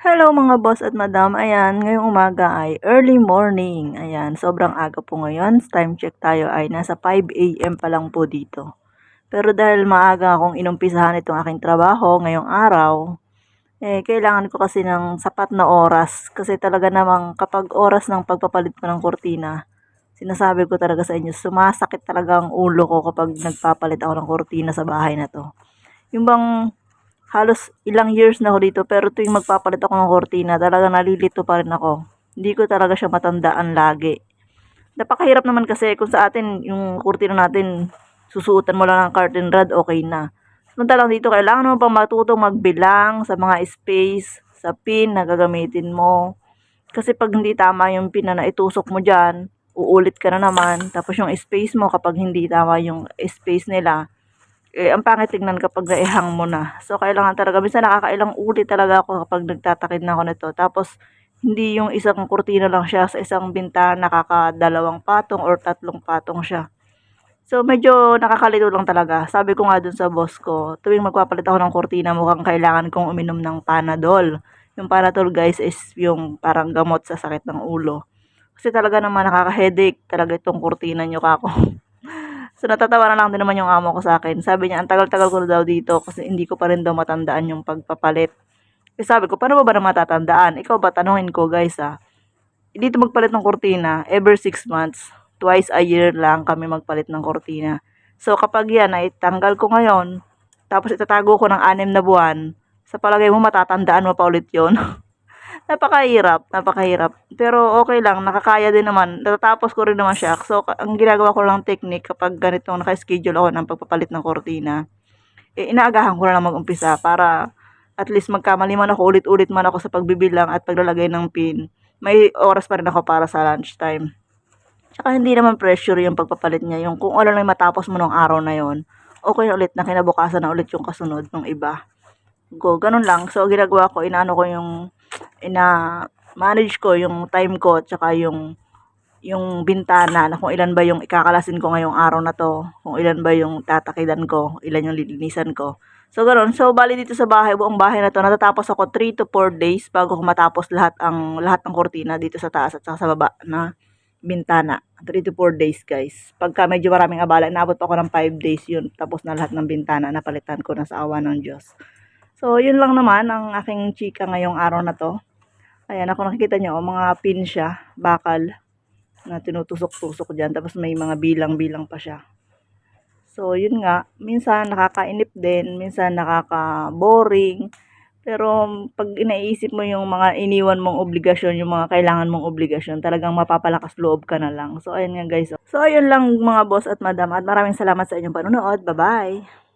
Hello mga boss at madam. Ayan, ngayong umaga ay early morning. Ayan, sobrang aga po ngayon. Time check tayo ay nasa 5 a.m. pa lang po dito. Pero dahil maaga akong inumpisahan itong aking trabaho ngayong araw, eh, kailangan ko kasi ng sapat na oras. Kasi talaga namang kapag oras ng pagpapalit ko ng kurtina, sinasabi ko talaga sa inyo, sumasakit talaga ang ulo ko kapag nagpapalit ako ng kurtina sa bahay na to. Yung bang halos ilang years na ako dito pero tuwing magpapalit ako ng kurtina talaga nalilito pa rin ako. Hindi ko talaga siya matandaan lagi. Napakahirap naman kasi kung sa atin yung kurtina natin susuotan mo lang ng curtain rod okay na. Samantalang dito kailangan mo pang matutong magbilang sa mga space, sa pin na gagamitin mo. Kasi pag hindi tama yung pin na naitusok mo dyan, uulit ka na naman. Tapos yung space mo kapag hindi tama yung space nila, eh, ang pangit tingnan kapag naihang mo na. So, kailangan talaga, minsan nakakailang ulit talaga ako kapag nagtatakid na ako nito. Tapos, hindi yung isang kurtina lang siya sa isang bintana, nakakadalawang patong or tatlong patong siya. So, medyo nakakalito lang talaga. Sabi ko nga dun sa boss ko, tuwing magpapalit ako ng kurtina, mukhang kailangan kong uminom ng Panadol. Yung Panadol, guys, is yung parang gamot sa sakit ng ulo. Kasi talaga naman nakaka-headache talaga itong kurtina nyo kako. So natatawa na lang din naman yung amo ko sa akin. Sabi niya, ang tagal-tagal ko na daw dito kasi hindi ko pa rin daw matandaan yung pagpapalit. Eh sabi ko, paano ba ba na matatandaan? Ikaw ba, tanungin ko guys ah. Dito magpalit ng kurtina, every 6 months, twice a year lang kami magpalit ng kurtina. So kapag yan ay tanggal ko ngayon, tapos itatago ko ng anim na buwan, sa palagay mo matatandaan mo pa ulit yon napakahirap, napakahirap. Pero okay lang, nakakaya din naman. Natatapos ko rin naman siya. So, ang ginagawa ko lang technique kapag ganito naka-schedule ako ng pagpapalit ng kortina, eh, inaagahan ko lang mag-umpisa para at least magkamali man ako, ulit-ulit man ako sa pagbibilang at paglalagay ng pin. May oras pa rin ako para sa lunch time. Tsaka hindi naman pressure yung pagpapalit niya. Yung kung ano lang matapos mo nung araw na yon okay na ulit na kinabukasan na ulit yung kasunod ng iba. Go, ganun lang. So, ginagawa ko, inaano ko yung ina-manage ko yung time ko tsaka yung yung bintana na kung ilan ba yung ikakalasin ko ngayong araw na to, kung ilan ba yung tatakidan ko, ilan yung lilinisan ko. So, ganoon. So, bali dito sa bahay, buong bahay na to, natatapos ako 3 to 4 days bago ko matapos lahat ang lahat ng kurtina dito sa taas at sa baba na bintana. 3 to 4 days, guys. Pagka medyo maraming abala, inabot ako ng 5 days yun. Tapos na lahat ng bintana, napalitan ko na sa awa ng Diyos. So, yun lang naman ang aking chika ngayong araw na to. Ayan, ako nakikita nyo, oh, mga pin siya, bakal, na tinutusok-tusok dyan. Tapos may mga bilang-bilang pa siya. So, yun nga, minsan nakakainip din, minsan nakaka-boring. Pero pag inaisip mo yung mga iniwan mong obligasyon, yung mga kailangan mong obligasyon, talagang mapapalakas loob ka na lang. So, ayun nga guys. So, ayun lang mga boss at madam at maraming salamat sa inyong panonood. Bye-bye!